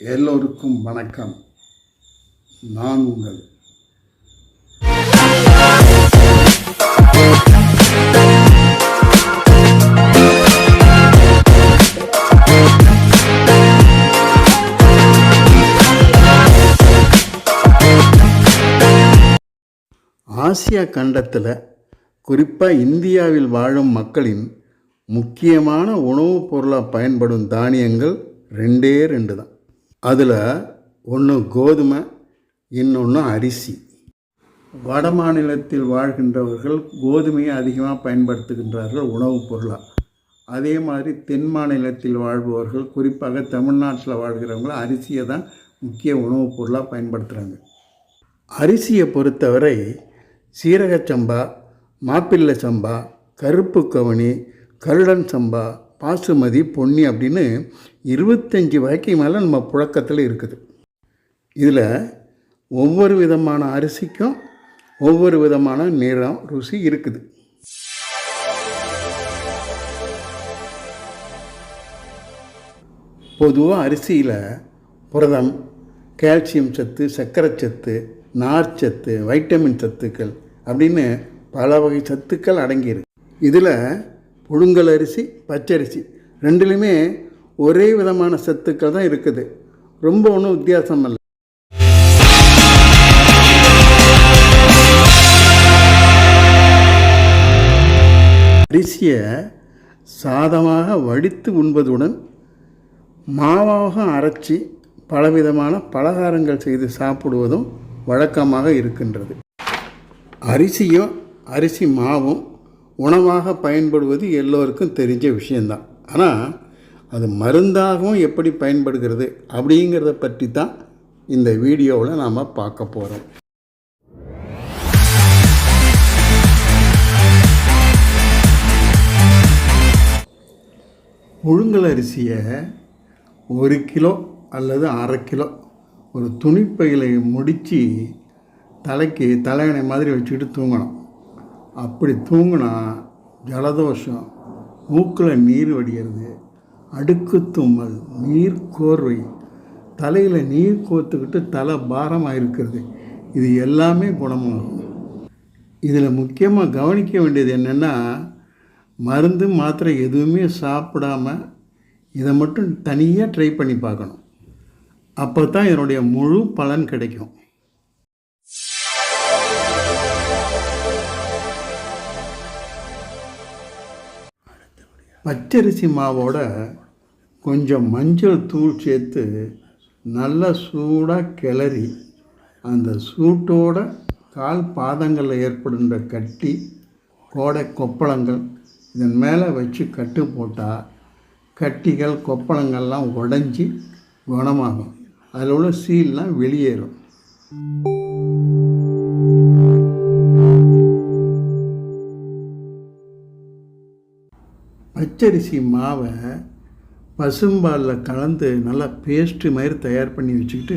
எல்லோருக்கும் வணக்கம். நான் உங்கள் ஆசியா கண்டத்தில் குறிப்பாக இந்தியாவில் வாழும் மக்களின் முக்கியமான உணவுப் பொருளாக பயன்படும் தானியங்கள் ரெண்டே ரெண்டு தான் அதில் ஒன்று கோதுமை இன்னொன்று அரிசி. வட மாநிலத்தில் வாழ்கின்றவர்கள் கோதுமையை அதிகமாக பயன்படுத்துகின்றார்கள் உணவுப் பொருளாக அதே மாதிரி தென் மாநிலத்தில் வாழ்பவர்கள் குறிப்பாக தமிழ்நாட்டில் வாழ்கிறவங்க அரிசியை தான் முக்கிய உணவுப் பொருளாக பயன்படுத்துகிறாங்க அரிசியை பொறுத்தவரை சீரக சம்பா மாப்பிள்ளை சம்பா கருப்பு கவனி கருடன் சம்பா பாசுமதி பொன்னி அப்படின்னு இருபத்தஞ்சி வகைக்கு மேலே நம்ம புழக்கத்தில் இருக்குது. இதில் ஒவ்வொரு விதமான அரிசிக்கும் ஒவ்வொரு விதமான நிறம் ருசி இருக்குது. பொதுவாக அரிசியில் புரதம் கால்சியம் சத்து சர்க்கரைச்சத்து நார்ச்சத்து வைட்டமின் சத்துக்கள் அப்படின்னு பல வகை சத்துக்கள் அடங்கியிருக்கு. இதில் புழுங்கல் அரிசி பச்சரிசி. ரெண்டுலேயுமே ஒரே விதமான சத்துக்கள் தான் இருக்குது. ரொம்ப ஒன்றும் வித்தியாசம் இல்லை. அரிசியை சாதமாக வடித்து உண்பதுடன் மாவாக அரைச்சி பலவிதமான பலகாரங்கள் செய்து சாப்பிடுவதும் வழக்கமாக இருக்கின்றது. அரிசியும் அரிசி மாவும் உணவாக பயன்படுவது எல்லோருக்கும் தெரிஞ்ச விஷயந்தான் ஆனால் அது மருந்தாகவும் எப்படி பயன்படுகிறது அப்படிங்கிறத பற்றி தான் இந்த வீடியோவில் நாம் பார்க்க போகிறோம் புழுங்கல் அரிசியை ஒரு கிலோ அல்லது அரை கிலோ ஒரு துணிப்பையில் முடித்து தலைக்கு தலையணை மாதிரி வச்சுக்கிட்டு தூங்கணும். அப்படி தூங்கினா ஜலதோஷம். மூக்கில் நீர் வடிகிறது. அடுக்கு தும்மல் நீர் கோர்வை. தலையில் நீர் கோர்த்துக்கிட்டு தலை பாரமாக இருக்கிறது இது எல்லாமே குணமாகும். இதில் முக்கியமாக கவனிக்க வேண்டியது என்னென்னா மருந்து மாத்திரை எதுவுமே சாப்பிடாம இதை மட்டும் தனியாக ட்ரை பண்ணி பார்க்கணும். அப்போ தான் இதனுடைய முழு பலன் கிடைக்கும். பச்சரிசி மாவோட கொஞ்சம் மஞ்சள் தூள் சேர்த்து நல்லா சூடாக கிளறி அந்த சூட்டோட கால் பாதங்களில் ஏற்படுகின்ற கட்டி கோடை கொப்பளங்கள் இதன் மேலே வச்சு கட்டு போட்டால் கட்டிகள் கொப்பளங்கள்லாம் உடஞ்சி குணமாகும். அதில் உள்ள சீல்லாம் வெளியேறும். பச்சரிசி மாவை பசும்பாலில் கலந்து நல்லா பேஸ்ட்டு மாதிரி தயார் பண்ணி வச்சுக்கிட்டு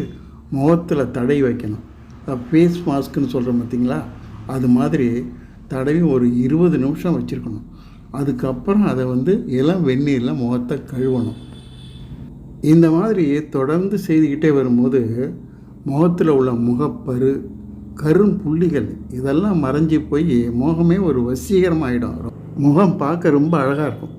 முகத்தில் தடவி வைக்கணும். ஃபேஸ் மாஸ்க்குன்னு சொல்கிறோம் பார்த்தீங்களா அது மாதிரி தடவி ஒரு இருபது நிமிஷம் வச்சுருக்கணும். அதுக்கப்புறம் அதை வந்து இளம் வெந்நீரில் முகத்தை கழுவணும். இந்த மாதிரி தொடர்ந்து செய்துக்கிட்டே வரும்போது முகத்தில் உள்ள முகப்பரு கரும் புள்ளிகள் இதெல்லாம் மறைஞ்சி போய் முகமே ஒரு வசீகரமாகிடும் முகம் பார்க்க ரொம்ப அழகாக இருக்கும்.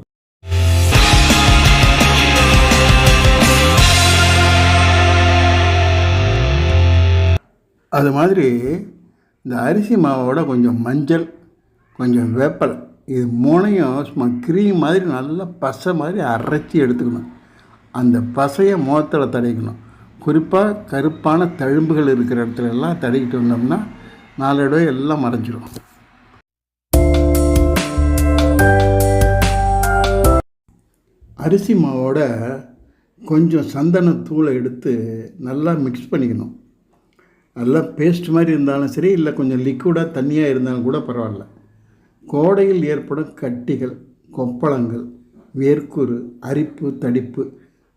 அது மாதிரி இந்த அரிசி மாவோட கொஞ்சம் மஞ்சள் கொஞ்சம் வேப்பலை இது மூணையும் சும்மா க்ரீம் மாதிரி நல்லா பசை மாதிரி அரைச்சி எடுத்துக்கணும். அந்த பசையை முகத்தில் தடைக்கணும் குறிப்பாக கருப்பான தழும்புகள் இருக்கிற இடத்துல எல்லாம் தடைக்கிட்டு வந்தோம்னா நாளடைவு எல்லாம் மறைஞ்சிடும் அரிசி மாவோட கொஞ்சம் சந்தனத்தூளை எடுத்து நல்லா மிக்ஸ் பண்ணிக்கணும். நல்லா பேஸ்ட் மாதிரி இருந்தாலும் சரி இல்லை கொஞ்சம் லிக்விடாக தண்ணியாக இருந்தாலும் கூட பரவாயில்ல. கோடையில் ஏற்படும் கட்டிகள் கொப்பளங்கள் வேர்க்குரு அரிப்பு தடிப்பு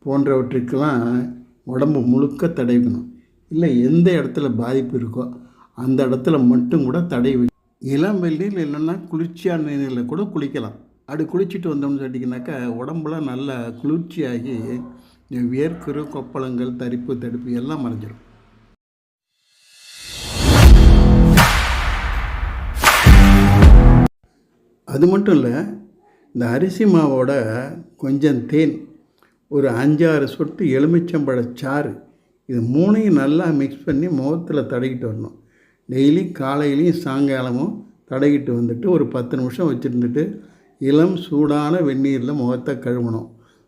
போன்றவற்றுக்கெல்லாம் உடம்பு முழுக்க தடவிக்கணும். இல்லை எந்த இடத்துல பாதிப்பு இருக்கோ அந்த இடத்துல மட்டும் கூட தடை இளம் வெள்ளியில் இல்லைன்னா குளிர்ச்சியான நீரில் கூட குளிக்கலாம். அப்படி குளிச்சுட்டு வந்தோம்னு சொல்லிட்டிங்கனாக்கா உடம்புலாம் நல்லா குளிர்ச்சியாகி இந்த கொப்பளங்கள் தரிப்பு தடுப்பு எல்லாம் மறைஞ்சிடும் அது மட்டும் இல்லை இந்த அரிசி மாவோட கொஞ்சம் தேன் ஒரு அஞ்சாறு சொட்டு எலுமிச்சம்பழ சாறு இது மூணையும் நல்லா மிக்ஸ் பண்ணி முகத்தில் தடகிட்டு வரணும். டெய்லி காலையிலையும் சாயங்காலமும் தடகிட்டு வந்துட்டு ஒரு பத்து நிமிஷம் வச்சுருந்துட்டு இளம் சூடான வெந்நீரில் முகத்தை கழுவணும்.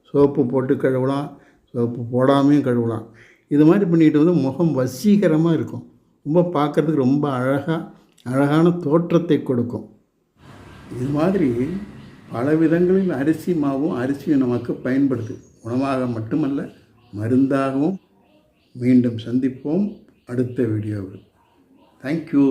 சோப்பு போட்டு கழுவலாம் சோப்பு போடாமையும் கழுவலாம். இது மாதிரி பண்ணிட்டு வந்து முகம் வசீகரமாக இருக்கும். ரொம்ப பார்க்குறதுக்கு ரொம்ப அழகாக அழகான தோற்றத்தை கொடுக்கும். இது மாதிரி பல விதங்களில் அரிசி மாவும் அரிசியும் நமக்கு பயன்படுது. உணவாக மட்டுமல்ல மருந்தாகவும் மீண்டும் சந்திப்போம் அடுத்த வீடியோவில். தேங்க்யூ